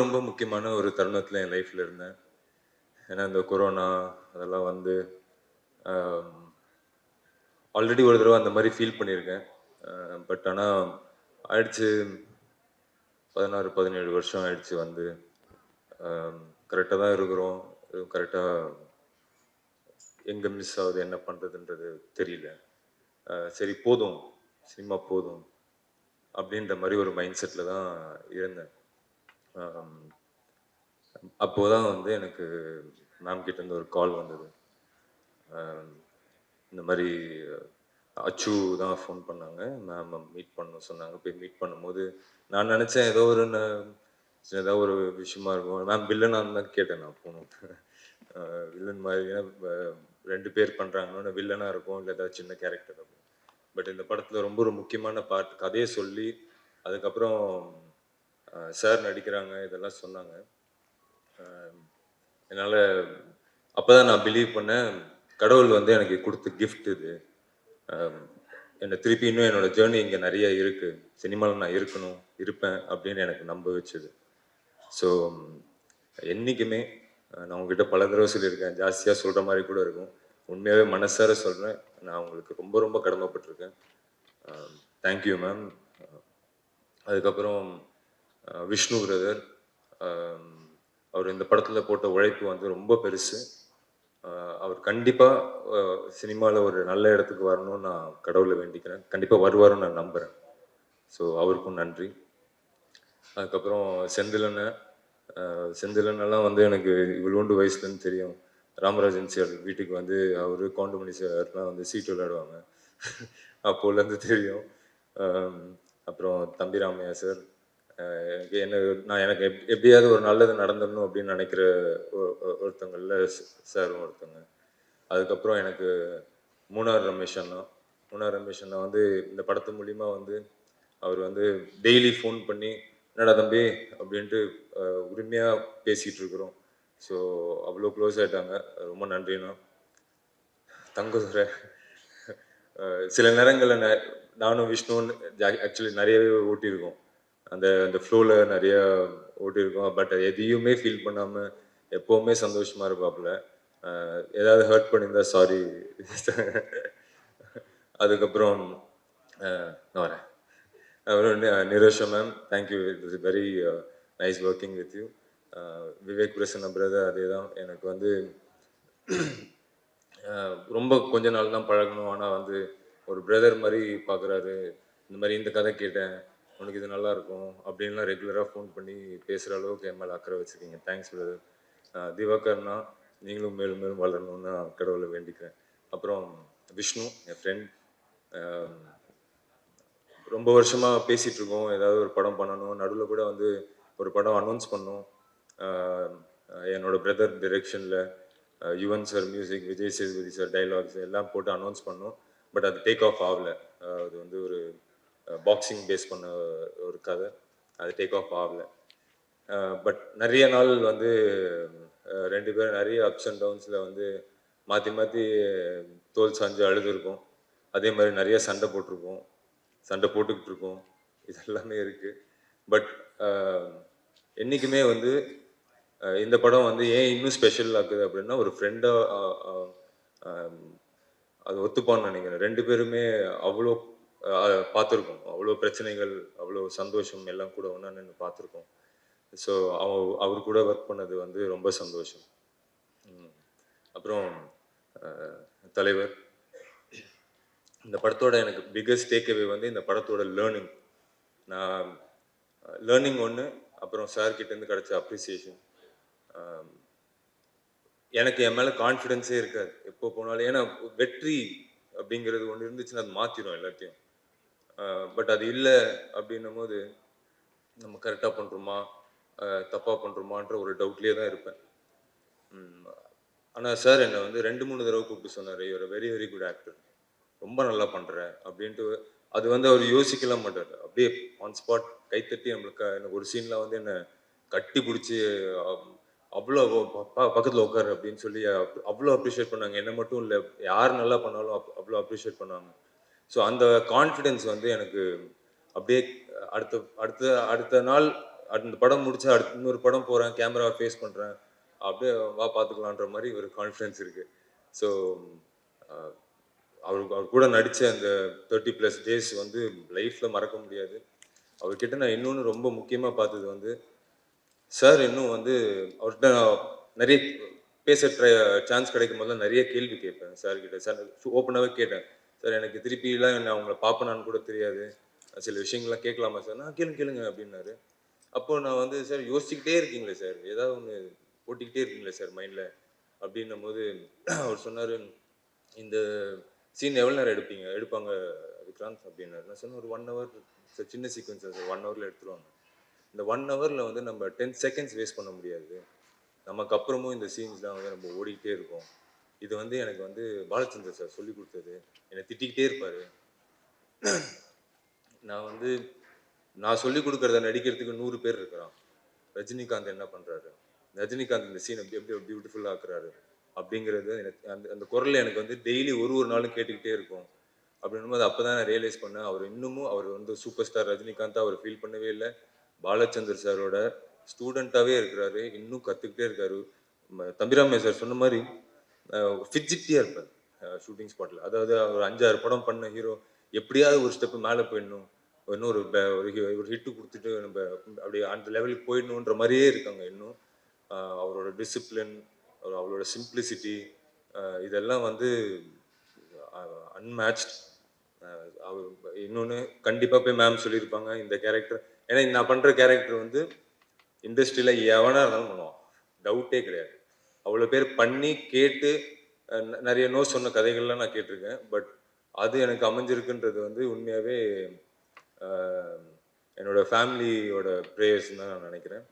ரொம்ப ரொம்ப முக்கியமான ஒரு தருணத்தில் என் லைஃப்பில் இருந்தேன். ஏன்னா இந்த கொரோனா அதெல்லாம் வந்து ஆல்ரெடி ஒரு தடவை அந்த மாதிரி ஃபீல் பண்ணியிருக்கேன். பட் ஆனால் ஆயிடுச்சு பதினாறு பதினேழு வருஷம் ஆயிடுச்சு வந்து. கரெக்டாக தான் இருக்கிறோம். கரெக்டாக எங்கே மிஸ் ஆகுது என்ன பண்ணுறதுன்றது தெரியல. சரி போதும். சினிமா போதும். அப்படின்ற மாதிரி ஒரு மைண்ட் செட்டில் தான் இருந்தேன். அப்போ தான் வந்து எனக்கு மேம் கிட்டேருந்து ஒரு கால் வந்தது. இந்த மாதிரி அச்சு தான் ஃபோன் பண்ணாங்க. மேம் மீட் பண்ண சொன்னாங்க. போய் மீட் பண்ணும்போது நான் நினச்சேன் ஏதோ ஒரு ஏதோ ஒரு விஷயமா இருக்கும். மேம் வில்லனான்னு தான் கேட்டேன் நான் போகணும் வில்லன் மாதிரி ஏன்னா ரெண்டு பேர் பண்ணுறாங்கன்னா வில்லனாக இருக்கும் இல்லை ஏதாவது சின்ன கேரக்டர் இருக்கும். பட் இந்த படத்தில் ரொம்ப ஒரு முக்கியமான பார்ட் கதையை சொல்லி அதுக்கப்புறம் சார் நடிக்கிறாங்க இதெல்லாம் சொன்னாங்க. என்னால் அப்போ தான் நான் பிலீவ் பண்ணேன் கடவுள் வந்து எனக்கு கொடுத்த கிஃப்ட் இது. என்னை திருப்பி இன்னும் என்னோட ஜேர்னி இங்கே நிறைய இருக்குது சினிமாவில் நான் இருக்கணும் இருப்பேன் அப்படின்னு எனக்கு நம்ப வச்சுது. ஸோ என்றைக்குமே நான் உங்ககிட்ட பல தடவை சொல்லியிருக்கேன். ஜாஸ்தியாக சொல்கிற மாதிரி கூட இருக்கும். உண்மையாகவே மனசார சொல்கிறேன் நான் உங்களுக்கு ரொம்ப ரொம்ப கடமைப்பட்டிருக்கேன். தேங்க்யூ மேம் அதுக்கப்புறம் விஷ்ணு பிரதர் அவர் இந்த படத்தில் போட்ட உழைப்பு வந்து ரொம்ப பெருசு. அவர் கண்டிப்பாக சினிமாவில் ஒரு நல்ல இடத்துக்கு வரணும்னு நான் கடவுளை வேண்டிக்கிறேன். கண்டிப்பாக வருவாருன்னு நான் நம்புகிறேன் ஸோ அவருக்கும் நன்றி. அதுக்கப்புறம் செந்திலண்ணன் அஹ், செந்திலண்ணெல்லாம் வந்து எனக்கு இவ்வளோண்டு வயசுலன்னு தெரியும். ராமராஜன் சார் வீட்டுக்கு வந்து அவர் கவுண்டமணி சார்லாம் வந்து சீட்டு விளையாடுவாங்க. அப்போலேருந்து தெரியும். அப்புறம் தம்பி ராமையா சார் என்ன நான் எனக்கு எப் எப்படியாவது ஒரு நல்லது நடந்துடணும் அப்படின்னு நினைக்கிற ஒ- ஒருத்தங்களில் சாரும் ஒருத்தங்க. அதுக்கப்புறம் எனக்கு மூணார் ரமேஷ் அண்ணா. மூணார் ரமேஷ் அண்ணா வந்து இந்த படத்து மூலிமா வந்து அவர் வந்து டெய்லி ஃபோன் பண்ணி என்னடா தம்பி? அப்படின்ட்டு உரிமையாக பேசிகிட்டு இருக்கிறோம் ஸோ அவ்வளோ க்ளோஸ் ஆகிட்டாங்க ரொம்ப நன்றிண்ணா தங்கதுரை சில நேரங்களில் ந- நானும் விஷ்ணுன்னு ஆக்சுவலி நிறையவே ஓட்டியிருக்கோம். அந்த அந்த ஃப்ளோவில் நிறைய ஓட்டியிருக்கோம் பட் எதையுமே ஃபீல் பண்ணாமல் எப்போவுமே சந்தோஷமாக இருப்பாப்புல. ஏதாவது ஹர்ட் பண்ணியிருந்தா சாரி அதுக்கப்புறம் நான் வரேன். அப்புறம் நி- Nirosha ma'am thank you it is very nice working with you Vivek Prasanna brother அதே தான். எனக்கு வந்து ரொம்ப கொஞ்ச நாள் தான் பழகணும். ஆனால் வந்து ஒரு பிரதர் மாதிரி பார்க்குறாரு இந்த மாதிரி இந்த கதை கேட்டேன். உனக்கு இது நல்லா இருக்கும் அப்படின்லாம் ரெகுலராக ஃபோன் பண்ணி பேசுகிற அளவுக்கு என் மேலே அக்கறை வச்சுருக்கீங்க. தேங்க்ஸ் பிரதர் திவாகர்னா நீங்களும் மேலும் மேலும் வளரணும்னு நான் கடவுளை வேண்டிக்கிறேன். அப்புறம் விஷ்ணு என் ஃப்ரெண்ட் ரொம்ப வருஷமாக பேசிகிட்டு இருக்கோம். ஏதாவது ஒரு படம் பண்ணணும். நடுவில் கூட வந்து ஒரு படம் அனௌன்ஸ் பண்ணோம். என்னோட brother டிரெக்ஷனில் Yuvan sir music Vijay Sethupathi sir dialogues எல்லாம் போட்டு அனௌன்ஸ் பண்ணோம். பட் அது டேக் ஆஃப் ஆகலை. அது வந்து ஒரு பாக்ஸிங் பேஸ் பண்ண ஒரு கதை. அது டேக் ஆஃப் ஆகல. பட் நிறைய நாள் வந்து ரெண்டு பேரும் நிறைய அப்ஸ் அண்ட் டவுன்ஸில் வந்து மாற்றி மாற்றி தோல் சாஞ்சு அழுதுருக்கோம். அதே மாதிரி நிறைய சண்டை போட்டிருக்கோம் சண்டை போட்டுக்கிட்டு இருக்கோம் இது எல்லாமே இருக்குது பட் என்றைக்குமே வந்து இந்த படம் வந்து ஏன் இன்னும் ஸ்பெஷல் ஆக்குது அப்படின்னா ஒரு ஃப்ரெண்டாக அது ஒத்துப்பான்னு நினைக்கிறேன். ரெண்டு பேருமே அவ்வளோ பார்த்துருக்கோம். அவ்வளோ பிரச்சனைகள் அவ்வளோ சந்தோஷம் எல்லாம் கூட ஒன்றா நின்று பார்த்துருக்கோம். ஸோ அவ அவர் கூட ஒர்க் பண்ணது வந்து ரொம்ப சந்தோஷம். அப்புறம் தலைவர். இந்த படத்தோட எனக்கு பிக்கஸ்ட் டேக்அவே வந்து இந்த படத்தோட லேர்னிங் நான் லேர்னிங் ஒன்று அப்புறம் சார் கிட்டேருந்து அப்ரிசியேஷன் எனக்கு என் மேலே கான்ஃபிடென்ஸே இருக்காது. எப்போ போனாலும். ஏன்னா வெற்றி அப்படிங்கிறது ஒன்று இருந்துச்சுன்னா அது மாற்றிடும் எல்லாத்தையும். பட் அது இல்லை அப்படின்னும் போது நம்ம கரெக்டாக பண்ணுறோமா தப்பாக பண்ணுறோமான்ற ஒரு டவுட்லேயே தான் இருப்பேன். ஆனால் சார் என்னை வந்து ரெண்டு மூணு தடவை கூப்பிட்டு சொன்னார். இவர் வெரி வெரி குட் ஆக்டர் ரொம்ப நல்லா பண்ணுற அப்படின்ட்டு அது வந்து அவர் யோசிக்கலாம் மாட்டார். அப்படியே ஆன் ஸ்பாட் கைத்தட்டி நம்மளுக்கு எனக்கு ஒரு சீனில் வந்து என்னை கட்டி பிடிச்சி அவ்வளோ பக்கத்தில் உட்காரு அப்படின்னு சொல்லி அவ்வளோ அப்ரிஷியேட் பண்ணாங்க. என்ன மட்டும் இல்லை யார் நல்லா பண்ணாலும் அவ்வளோ அப்ரிஷியேட் பண்ணாங்க. ஸோ அந்த கான்ஃபிடென்ஸ் வந்து எனக்கு அப்படியே அடுத்த அடுத்த அடுத்த நாள் அந்த படம் முடிச்சு அடுத்த இன்னொரு படம் போகிறேன் கேமராவை ஃபேஸ் பண்ணுறேன் அப்படியே வா பார்த்துக்கலான்ற மாதிரி ஒரு கான்ஃபிடென்ஸ் இருக்குது ஸோ அவர் அவர் கூட நடித்த அந்த தேர்ட்டி ப்ளஸ் டேஸ் வந்து லைஃப்பில் மறக்க முடியாது. அவர்கிட்ட நான் இன்னொன்று ரொம்ப முக்கியமாக பார்த்தது வந்து சார் இன்னும் வந்து அவர்கிட்ட நான் நிறைய பேச ட்ரை சான்ஸ் கிடைக்கும் போது நிறைய கேள்வி கேட்பேன் சார்கிட்ட. சார் ஓப்பனாகவே கேட்டேன். சார் எனக்கு திருப்பிலாம் நான் அவங்கள பார்ப்பனான்னு கூட தெரியாது. சில விஷயங்கள்லாம் கேட்கலாமா சார்? நான் கேளுங்க கேளுங்க அப்படின்னாரு. அப்போ நான் வந்து சார் யோசிச்சுக்கிட்டே இருக்கீங்களே சார்? ஏதாவது ஒன்று போட்டிக்கிட்டே இருக்கீங்களே சார் மைண்டில் அப்படின்னும் போது அவர் சொன்னார் இந்த சீன் எவ்வளோ நேரம் எடுப்பீங்க? எடுப்பாங்க விக்ராந்த் அப்படின்னாரு. நான் சொன்னேன் ஒரு ஒன் ஹவர் சார் சின்ன சீக்வன்ஸ் சார் ஒன் ஹவரில் எடுத்துருவாங்க. இந்த ஒன் ஹவரில் வந்து நம்ம டென் செகண்ட்ஸ் வேஸ்ட் பண்ண முடியாது. நமக்கு அப்புறமும் இந்த சீன்ஸ்லாம் வந்து நம்ம ஓடிக்கிட்டே இருக்கோம். இது வந்து எனக்கு வந்து பாலச்சந்தர் சார் சொல்லி கொடுத்தது. என்னை திட்டிக்கிட்டே இருப்பார். நான் வந்து நான் சொல்லி கொடுக்குறத நடிக்கிறதுக்கு நூறு பேர் இருக்கிறான். ரஜினிகாந்த் என்ன பண்ணுறாரு ரஜினிகாந்த் இந்த சீன் எப்படி எப்படி பியூட்டிஃபுல்லாக ஆக்குறாரு? அப்படிங்கிறது எனக்கு அந்த அந்த குரல் எனக்கு வந்து டெய்லி ஒரு ஒரு நாளும் கேட்டுக்கிட்டே இருக்கும். அப்படின்னும் போது அப்போ தான் நான் ரியலைஸ் பண்ணேன் அவர் இன்னமும் அவர் வந்து சூப்பர் ஸ்டார் ரஜினிகாந்த் அவர் ஃபீல் பண்ணவே இல்லை. பாலச்சந்தர் சாரோட ஸ்டூடெண்ட்டாகவே இருக்கிறாரு இன்னும் கற்றுக்கிட்டே இருக்காரு. ம- தம்பிராமே சார் சொன்ன மாதிரி ஃபிஜிட்டியாக இருப்பேன் ஷூட்டிங் ஸ்பாட்டில் அதாவது ஒரு அஞ்சாறு படம் பண்ண ஹீரோ எப்படியாவது ஒரு ஸ்டெப்பு மேலே போயிடணும். இன்னும் ஒரு ஒரு ஹிட்டு கொடுத்துட்டு நம்ம அப்படியே அந்த லெவலுக்கு போயிடணுன்ற மாதிரியே இருக்காங்க இன்னும். அவரோட டிசிப்ளின் அவரோட சிம்பிளிசிட்டி இதெல்லாம் வந்து அன்மேட்ச்ட் அவர் இன்னொன்று கண்டிப்பாக போய் மேம் சொல்லியிருப்பாங்க இந்த கேரக்டர் ஏன்னா நான் பண்ணுற கேரக்டர் வந்து இண்டஸ்ட்ரியில் எவனாக இருந்தாலும் பண்ணுவான். டவுட்டே கிடையாது. அவ்வளோ பேர் பண்ணி கேட்டு நிறைய நோ சொன்ன கதைகள்லாம் நான் கேட்டிருக்கேன். பட் அது எனக்கு அமைஞ்சிருக்குன்றது வந்து உண்மையாகவே என்னோட ஃபேமிலியோட ப்ரேயர்ஸ் தான் நான் நினைக்கிறேன்.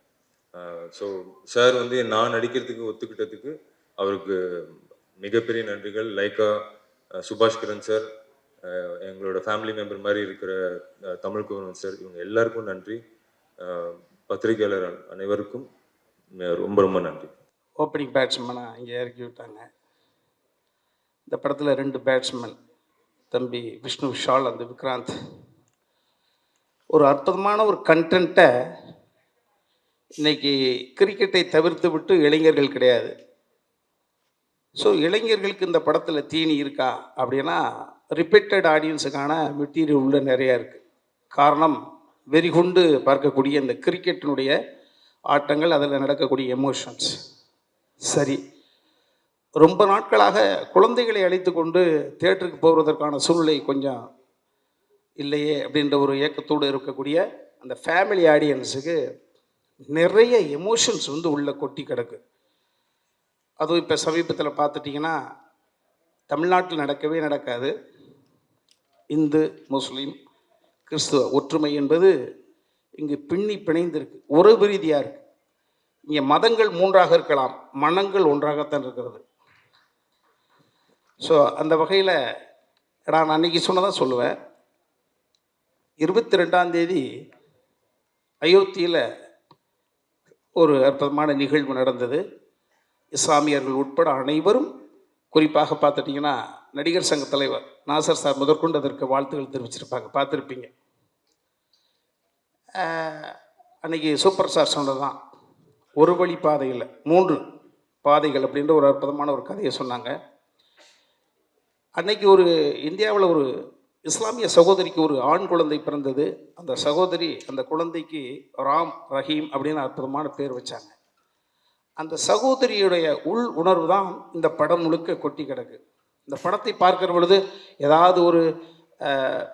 ஸோ சார் வந்து நான் நடிக்கிறதுக்கு ஒத்துக்கிட்டதுக்கு அவருக்கு மிகப்பெரிய நன்றிகள். லைக்கா சுபாஷ் கிரண் சார் எங்களோட ஃபேமிலி மெம்பர் மாதிரி இருக்கிற தமிழ் குமரன் சார் இவங்க எல்லாருக்கும் நன்றி. பத்திரிகையாளர் அனைவருக்கும் ரொம்ப ரொம்ப நன்றி. ஓப்பனிங் பேட்ஸ்மேனாக இங்கே இறக்கி விட்டாங்க. இந்த படத்தில் ரெண்டு பேட்ஸ்மேன் தம்பி விஷ்ணு விஷால் அந்த விக்ராந்த். ஒரு அற்புதமான ஒரு கண்டென்ட்டை இன்னைக்கு கிரிக்கெட்டை தவிர்த்து விட்டு இளைஞர்கள் கிடையாது. ஸோ இளைஞர்களுக்கு இந்த படத்தில் தீனி இருக்கா அப்படின்னா ரிப்பீட்டட் ஆடியன்ஸுக்கான மெட்டீரியல் உள்ள நிறையா இருக்குது காரணம் வெறிகொண்டு பார்க்கக்கூடிய இந்த கிரிக்கெட்டினுடைய ஆட்டங்கள் அதில் நடக்கக்கூடிய எமோஷன்ஸ் சரி. ரொம்ப நாட்களாக குழந்தைகளை அழைத்து கொண்டு தேட்டருக்கு போவதற்கான சூழ்நிலை கொஞ்சம் இல்லையே அப்படின்ற ஒரு ஏக்கத்தோடு இருக்கக்கூடிய அந்த ஃபேமிலி ஆடியன்ஸுக்கு நிறைய எமோஷன்ஸ் வந்து உள்ள கொட்டி கிடக்கு. அதுவும் இப்போ சமீபத்தில் பார்த்துட்டிங்கன்னா தமிழ்நாட்டில் நடக்கவே நடக்காது. இந்து முஸ்லீம் கிறிஸ்துவ ஒற்றுமை என்பது இங்கு பின்னி பிணைந்திருக்கு. உறவு ரீதியாக இருக்குது இங்கே மதங்கள் மூன்றாக இருக்கலாம். மனங்கள் ஒன்றாகத்தான் இருக்கிறது. ஸோ அந்த வகையில் நான் அன்னைக்கு சொன்னதான் சொல்லுவேன். இருபத்தி ரெண்டாம் தேதி அயோத்தியில் ஒரு அற்புதமான நிகழ்வு நடந்தது. இஸ்லாமியர்கள் உட்பட அனைவரும் குறிப்பாக பார்த்துட்டிங்கன்னா நடிகர் சங்க தலைவர் நாசர் சார் முதற்கொண்டு அதற்கு வாழ்த்துக்கள் தெரிவிச்சிருப்பாங்க. பார்த்துருப்பீங்க. அன்றைக்கி சூப்பர் சூப்பர் ஸ்டார் சொன்னதுதான். ஒரு வழி பாதையில் மூன்று பாதைகள் அப்படின்ற ஒரு அற்புதமான ஒரு கதையை சொன்னாங்க. அன்னைக்கு ஒரு இந்தியாவில் ஒரு இஸ்லாமிய சகோதரிக்கு ஒரு ஆண் குழந்தை பிறந்தது. அந்த சகோதரி அந்த குழந்தைக்கு ராம் ரஹீம் அப்படின்னு அற்புதமான பேர் வச்சாங்க. அந்த சகோதரியுடைய உள் உணர்வு தான் இந்த படம் முழுக்க கொட்டி கிடக்கு. இந்த படத்தை பார்க்கிற பொழுது ஏதாவது ஒரு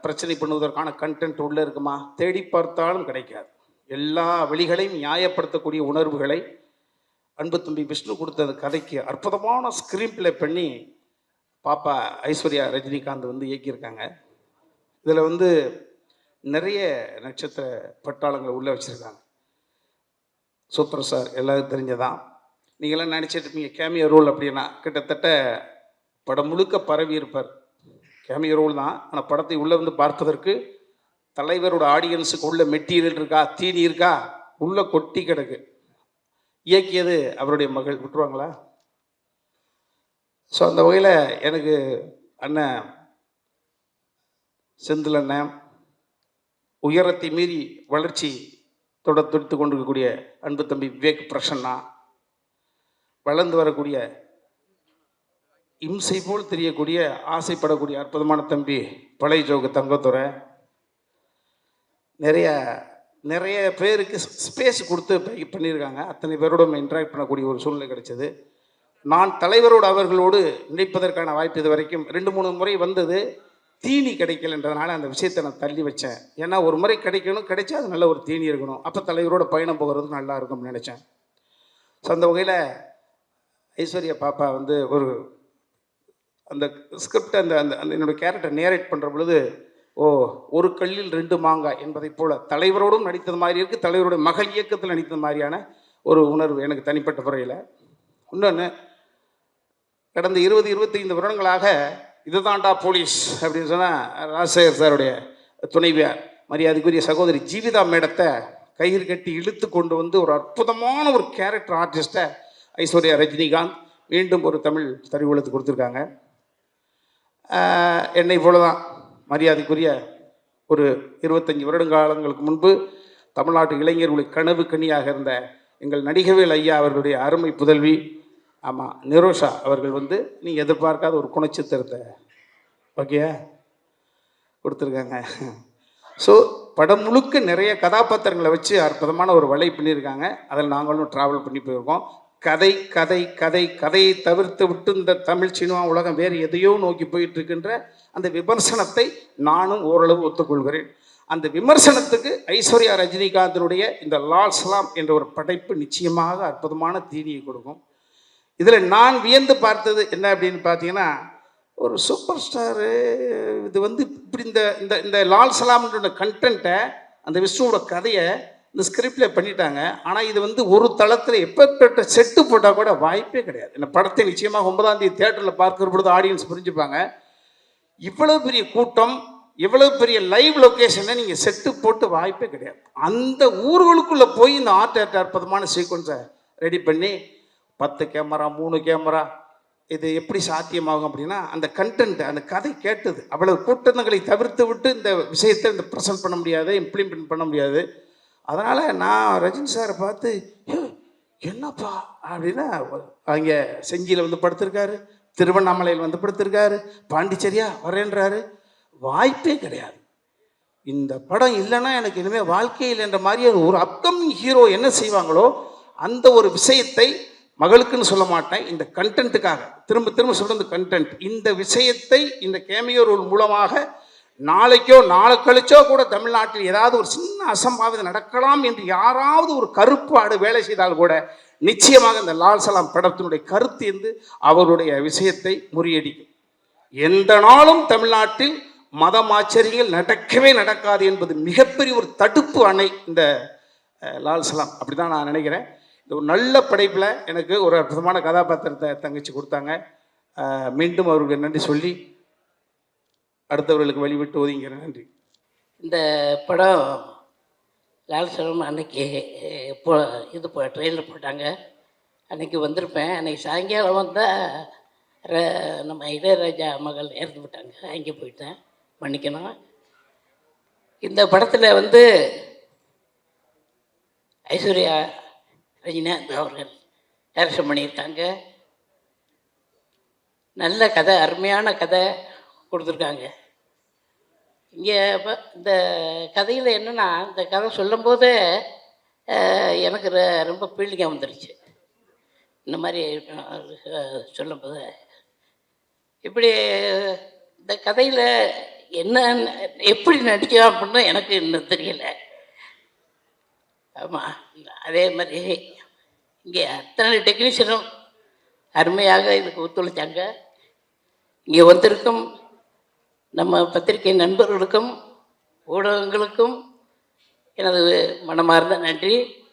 பிரச்சனை பண்ணுவதற்கான கண்டென்ட் உள்ளே இருக்குமா? தேடி பார்த்தாலும் கிடைக்காது. எல்லா வழிகளையும் நியாயப்படுத்தக்கூடிய உணர்வுகளை அன்பு தம்பி விஷ்ணு கொடுத்த அந்த கதைக்கு அற்புதமான ஸ்க்ரீன் பிளே பண்ணி பாப்பா ஐஸ்வர்யா ரஜினிகாந்த் வந்து இயக்கியிருக்காங்க. இதில் வந்து நிறைய நட்சத்திர பட்டாளங்களை உள்ளே வச்சுருக்காங்க. சூப்பர் சார் எல்லாருக்கும் தெரிஞ்சதான் நீங்களாம் நினச்சிட்டு இருப்பீங்க கேமியோ ரோல் அப்படின்னா கிட்டத்தட்ட படம் முழுக்க பரவி இருப்பார். கேமியோ ரோல் தான். ஆனால் படத்தை உள்ளே வந்து பார்ப்பதற்கு தலைவரோட ஆடியன்ஸுக்கு உள்ள மெட்டீரியல் இருக்கா தீனி இருக்கா உள்ள கொட்டி கிடக்கு. இயக்கியது அவருடைய மகள் விட்டுருவாங்களா? ஸோ அந்த வகையில் எனக்கு அண்ணன் செந்தில் அண்ணன் உயரத்தை மீறி வளர்ச்சி தொடர் துடித்து கொண்டிருக்கக்கூடிய அன்பு தம்பி விவேக் பிரசன்னா வளர்ந்து வரக்கூடிய இம்சை போல் தெரியக்கூடிய ஆசைப்படக்கூடிய அற்புதமான தம்பி பழைய ஜோகு தங்கத்துறை நிறைய நிறைய பேருக்கு ஸ்பேஸ் கொடுத்து பண்ணியிருக்காங்க. அத்தனை பேரோட இன்ட்ராக்ட் பண்ணக்கூடிய ஒரு சூழ்நிலை கிடைச்சது. நான் தலைவரோடு அவர்களோடு நினைப்பதற்கான வாய்ப்பு இது வரைக்கும் ரெண்டு மூணு முறை வந்தது. தீனி கிடைக்கலன்றதுனால அந்த விஷயத்தை நான் தள்ளி வச்சேன். ஏன்னா ஒரு முறை கிடைக்கணும் கிடைச்சா அது நல்ல ஒரு தீனி இருக்கணும். அப்போ தலைவரோட பயணம் போகிறது நல்லா இருக்கும்னு நினச்சேன். ஸோ அந்த வகையில் ஐஸ்வர்யா பாப்பா வந்து ஒரு அந்த ஸ்கிரிப்டை அந்த அந்த அந்த என்னோட கேரக்டர் நேரேட் பண்ணுற பொழுது ஓ ஒரு கல்லில் ரெண்டு மாங்காய் என்பதைப் போல தலைவரோடும் நடித்தது மாதிரி இருக்குது தலைவருடைய மகள் இயக்கத்தில் நடித்தது மாதிரியான ஒரு உணர்வு எனக்கு தனிப்பட்ட முறையில். இன்னொன்று கடந்த இருபது இருபத்தைந்து வருடங்களாக இதுதான்டா போலீஸ் அப்படின்னு சொன்னால் ராஜசேகர் சாருடைய துணைவியார் மரியாதைக்குரிய சகோதரி ஜீவிதா மேடத்தை கயிறு கட்டி இழுத்து கொண்டு வந்து ஒரு அற்புதமான ஒரு கேரக்டர் ஆர்டிஸ்ட்டை ஐஸ்வர்யா ரஜினிகாந்த் மீண்டும் ஒரு தமிழ் தறிவுலத்து கொடுத்துருக்காங்க. என்னை போல தான் மரியாதைக்குரிய ஒரு இருபத்தஞ்சி வருடங்காலங்களுக்கு முன்பு தமிழ்நாட்டு இளைஞர்களுடைய கனவு கனியாக இருந்த எங்கள் நடிகவேல் ஐயா அவர்களுடைய அருமை புதல்வி ஆமாம் நிரோஷா அவர்கள் வந்து நீங்கள் எதிர்பார்க்காத ஒரு குணச்சித்திரத்தை ஓகேயா கொடுத்துருக்காங்க. ஸோ படம் முழுக்க நிறைய கதாபாத்திரங்களை வச்சு அற்புதமான ஒரு வலை பண்ணியிருக்காங்க. அதில் நாங்களும் ட்ராவல் பண்ணி போயிருக்கோம். கதை கதை கதை கதையை தவிர்த்து விட்டு இந்த தமிழ் சினிமா உலகம் வேறு எதையோ நோக்கி போயிட்டு இருக்கின்ற அந்த விமர்சனத்தை நானும் ஓரளவு ஒத்துக்கொள்கிறேன். அந்த விமர்சனத்துக்கு ஐஸ்வர்யா ரஜினிகாந்தினுடைய இந்த லால் சலாம் என்ற ஒரு படைப்பு நிச்சயமாக அற்புதமான தீனியை கொடுக்கும். இதில் நான் வியந்து பார்த்தது என்ன அப்படின்னு பார்த்தீங்கன்னா ஒரு சூப்பர் ஸ்டாரு இது வந்து இப்படி இந்த இந்த இந்த லால் சலாம்ன்ற கண்டென்ட்டை அந்த விஷ்ணுவோட கதையை இந்த ஸ்கிரிப்டில் பண்ணிட்டாங்க. ஆனால் இது வந்து ஒரு தளத்தில் எப்பேற்பட்ட செட்டு போட்டால் கூட வாய்ப்பே கிடையாது. இந்த படத்தை நிச்சயமாக ஒன்பதாம் தேதி தேட்டரில் பார்க்கிற பொழுது ஆடியன்ஸ் புரிஞ்சுப்பாங்க. இவ்வளோ பெரிய கூட்டம் இவ்வளோ பெரிய லைவ் லொக்கேஷனை நீங்கள் செட்டு போட்டு வாய்ப்பே கிடையாது. அந்த ஊர்களுக்குள்ளே போய் இந்த ஆர்ட் அற்புதமான சீக்வன்ஸை ரெடி பண்ணி பத்து கேமரா மூணு கேமரா இது எப்படி சாத்தியமாகும் அப்படின்னா அந்த கண்டென்ட் அந்த கதை கேட்டது. அவ்வளவு கூட்டங்களை தவிர்த்து விட்டு இந்த விஷயத்தை இந்த ப்ரெசென்ட் பண்ண முடியாது இம்ப்ளிமெண்ட் பண்ண முடியாது. அதனால் நான் ரஜினி சாரை பார்த்து என்னப்பா? அப்படின்னா அங்கே செஞ்சியில் வந்து படுத்திருக்காரு திருவண்ணாமலையில் வந்து படுத்திருக்காரு பாண்டிச்சேரியா வரேன்றாரு. வாய்ப்பே கிடையாது. இந்த படம் இல்லைன்னா எனக்கு இனிமேல் வாழ்க்கையில் என்ற மாதிரி ஒரு அப்கமிங் ஹீரோ என்ன செய்வாங்களோ அந்த ஒரு விஷயத்தை மகளுக்குன்னு சொல்ல மாட்டேன். இந்த கண்டென்ட்டுக்காக திரும்ப திரும்ப சொல்றது கண்டென்ட் இந்த விஷயத்தை இந்த கேமியோ ரோல் மூலமாக நாளைக்கோ நாளை கழிச்சோ கூட தமிழ்நாட்டில் ஏதாவது ஒரு சின்ன அசம்பாவிதம் நடக்கலாம் என்று யாராவது ஒரு கருப்பாடு வேலை செய்தால் கூட நிச்சயமாக இந்த லால் சலாம் படத்தினுடைய கருத்து என்று அவருடைய விஷயத்தை முறியடிக்கும். எந்த நாளும் தமிழ்நாட்டில் மதம் ஆச்சரியங்கள் நடக்கவே நடக்காது என்பது மிகப்பெரிய ஒரு தடுப்பு அணை இந்த லால் சலாம். அப்படி தான் நான் நினைக்கிறேன். இந்த ஒரு நல்ல படைப்பில் எனக்கு ஒரு அற்புதமான கதாபாத்திரத்தை தங்கச்சி கொடுத்தாங்க. மீண்டும் அவருக்கு நன்றி சொல்லி அடுத்தவர்களுக்கு வழிவிட்டு ஒதுங்கிறேன் நன்றி. இந்த படம் லால் சலம் அன்னைக்கு இப்போ இது போ ட்ரெயினில் போட்டாங்க. அன்னைக்கு வந்திருப்பேன். அன்னைக்கு சாயங்காலம் வந்தால் நம்ம இளையராஜா மகள் இறந்து விட்டாங்க. அங்கே போயிட்டேன். மன்னிக்கணும். இந்த படத்தில் வந்து ஐஸ்வர்யா ரஜினிகாந்த் அவர்கள் டைரக்ஷன் பண்ணியிருக்காங்க. நல்ல கதை அருமையான கதை. கொடுத்துருக்காங்க. இங்கே இந்த கதையில் என்னென்னா இந்த கதை சொல்லும்போது எனக்கு ர- ரொம்ப பீலிங்காக வந்துடுச்சு இந்த மாதிரி சொல்லும்போது. இப்படி இந்த கதையில் என்ன எப்படி நடிக்கலாம் அப்படின்னு எனக்கு இன்னும் தெரியல. ஆமாம் அதே மாதிரி இங்கே அத்தனை டெக்னீஷியனும் அருமையாக இதுக்கு ஒத்துழைச்சாங்க. இங்கே வந்திருக்கும் நம்ம பத்திரிகை நண்பர்களுக்கும் ஊடகங்களுக்கும் எனது மனமார்ந்த நன்றி.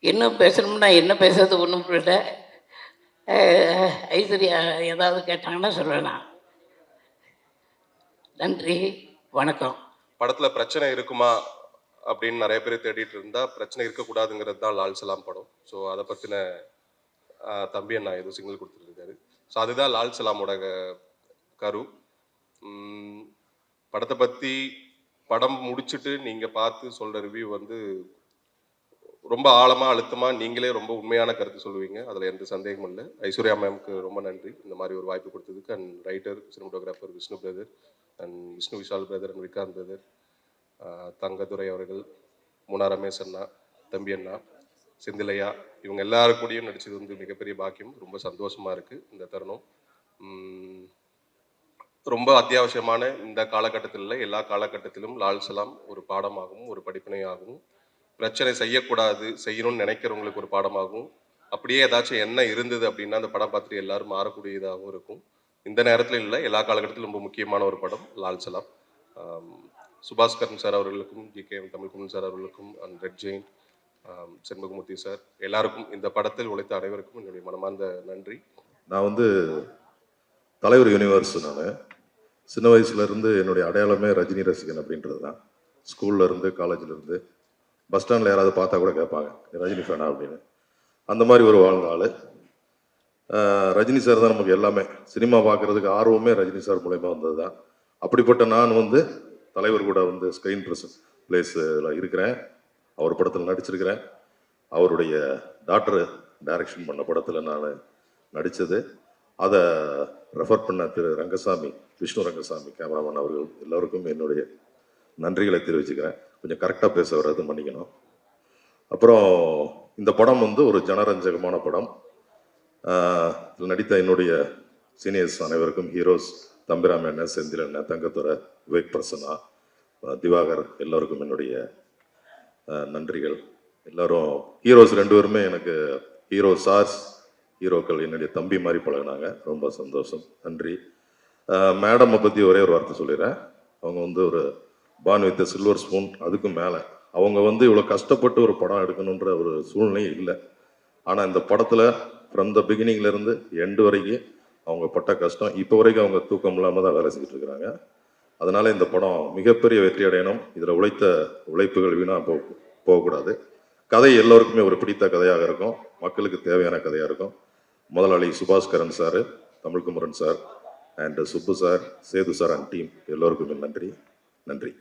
இன்னும் பேசணும்னா என்ன பேசுறது ஒன்றும் புரியல. ஐஸ்வர்யா ஏதாவது கேட்டாங்கன்னா சொல்லலாம். நன்றி வணக்கம். படத்துல பிரச்சனை இருக்குமா அப்படின்னு நிறைய பேர் தேடிட்டு இருந்தா பிரச்சனை இருக்கக்கூடாதுங்கிறது தான் லால் சலாம் படம். ஸோ அதை பற்றின தம்பி அண்ணா ஏதோ சிங்கிள் கொடுத்துருக்காரு ஸோ அதுதான் லால் சலாமோட க- கரு. படத்தை பற்றி படம் முடிச்சுட்டு நீங்கள் பார்த்து சொல்கிற ரிவ்யூ வந்து ரொம்ப ஆழமாக அழுத்தமாக நீங்களே ரொம்ப உண்மையான கருத்து சொல்லுவீங்க. அதில் எந்த சந்தேகமும் இல்லை. ஐஸ்வர்யா மேம்க்கு ரொம்ப நன்றி. இந்த மாதிரி ஒரு வாய்ப்பு கொடுத்ததுக்கு and writer cinematographer Vishnu brother and Vishnu Vishal brother and Vikranth brother Thangadurai அவர்கள் முனா ரமேஷ் அண்ணா தம்பி அண்ணா செந்திலையா இவங்க எல்லாருக்கூடியும் நடித்தது வந்து மிகப்பெரிய பாக்கியம். ரொம்ப சந்தோஷமாக இருக்குது இந்த தருணம். ரொம்ப அத்தியாவசியமான இந்த காலகட்டத்தில் இல்லை எல்லா காலகட்டத்திலும் லால் சலாம் ஒரு பாடமாகவும் ஒரு படிப்பினையாகவும் பிரச்சனை செய்யக்கூடாது செய்யணும்னு நினைக்கிறவங்களுக்கு ஒரு பாடமாகவும் அப்படியே ஏதாச்சும் என்ன இருந்தது அப்படின்னா அந்த படம் பார்த்துட்டு எல்லாரும் மாறக்கூடியதாகவும் இருக்கும். இந்த நேரத்தில் இல்லை எல்லா காலகட்டத்திலும் ரொம்ப முக்கியமான ஒரு படம் லால் சலாம். சுபாஸ்கரன் சார் அவர்களுக்கும் ஜி. கே. தமிழ்குமன் சார் அவர்களுக்கும் அண்ட் ரெட் ஜெயின் ஆம், செண்பகமூர்த்தி சார் எல்லாருக்கும் இந்த படத்தில் உழைத்த அனைவருக்கும் என்னுடைய மனமார்ந்த நன்றி. நான் வந்து தலைவர் யூனிவர்ஸ் நான் சின்ன வயசுலேருந்து என்னுடைய அடையாளமே ரஜினி ரசிகன் அப்படின்றது தான் ஸ்கூல்லேருந்து இருந்து பஸ் ஸ்டாண்டில் யாராவது பார்த்தா கூட கேட்பாங்க ரஜினி ஃபேனா அப்படின்னு. அந்த மாதிரி ஒரு வாழ்ந்த ஆள் ரஜினி சார் தான் நமக்கு எல்லாமே. சினிமா பார்க்குறதுக்கு ஆர்வமே ரஜினி சார் மூலயமா வந்தது தான் அப்படிப்பட்ட நான் வந்து தலைவர் கூட வந்து ஸ்க்ரீன் ப்ரெஸ் பிளேஸில் இருக்கிறேன். அவர் படத்தில் நடிச்சிருக்கிறேன். அவருடைய டாக்டர் டைரக்ஷன் பண்ண படத்தில் நான் நடித்தது அதை ரெஃபர் பண்ண திரு ரங்கசாமி விஷ்ணு ரங்கசாமி கேமராமேன் அவர்கள் எல்லோருக்கும் என்னுடைய நன்றிகளை தெரிவிச்சுக்கிறேன். கொஞ்சம் கரெக்டாக பேச வர்றது மன்னிக்கணும். அப்புறம் இந்த படம் வந்து ஒரு ஜனரஞ்சகமான படம். இதில் நடித்த என்னுடைய சீனியர்ஸ் அனைவருக்கும் ஹீரோஸ் தம்பிராம அண்ணன் செந்தில் அண்ணன் தங்கத்துறை விவேக் பிரசன்னா திவாகர் எல்லோருக்கும் என்னுடைய நன்றிகள். எல்லோரும் ஹீரோஸ் ரெண்டு பேருமே எனக்கு ஹீரோ சார்ஸ் ஹீரோக்கள் என்னுடைய தம்பி மாதிரி பழகுனாங்க. ரொம்ப சந்தோஷம். நன்றி. மேடமை பற்றி ஒரே ஒரு வார்த்தை சொல்லிடுறேன். அவங்க வந்து ஒரு பான் வித் சில்வர் ஸ்பூன் அதுக்கும் மேலே. அவங்க வந்து இவ்வளோ கஷ்டப்பட்டு ஒரு படம் எடுக்கணுன்ற ஒரு சூழ்நிலை இல்லை. ஆனால் இந்த படத்தில் ஃப்ரம் த பிகினிங்லேருந்து எண்டு வரைக்கும் அவங்க பட்ட கஷ்டம் இப்போ வரைக்கும் அவங்க தூக்கம் இல்லாமல் தான் வேலை செஞ்சுட்டு இருக்கிறாங்க அதனால் இந்த படம் மிகப்பெரிய வெற்றி அடையணும். இதில் உழைத்த உழைப்புகள் வீணாக போக போகக்கூடாது. கதை எல்லோருக்குமே ஒரு பிடித்த கதையாக இருக்கும். மக்களுக்கு தேவையான கதையாக இருக்கும். முதலாளி Subaskaran sir Tamilkumaran sir and Subbu sir Sethu sir and team எல்லோருக்குமே நன்றி. நன்றி.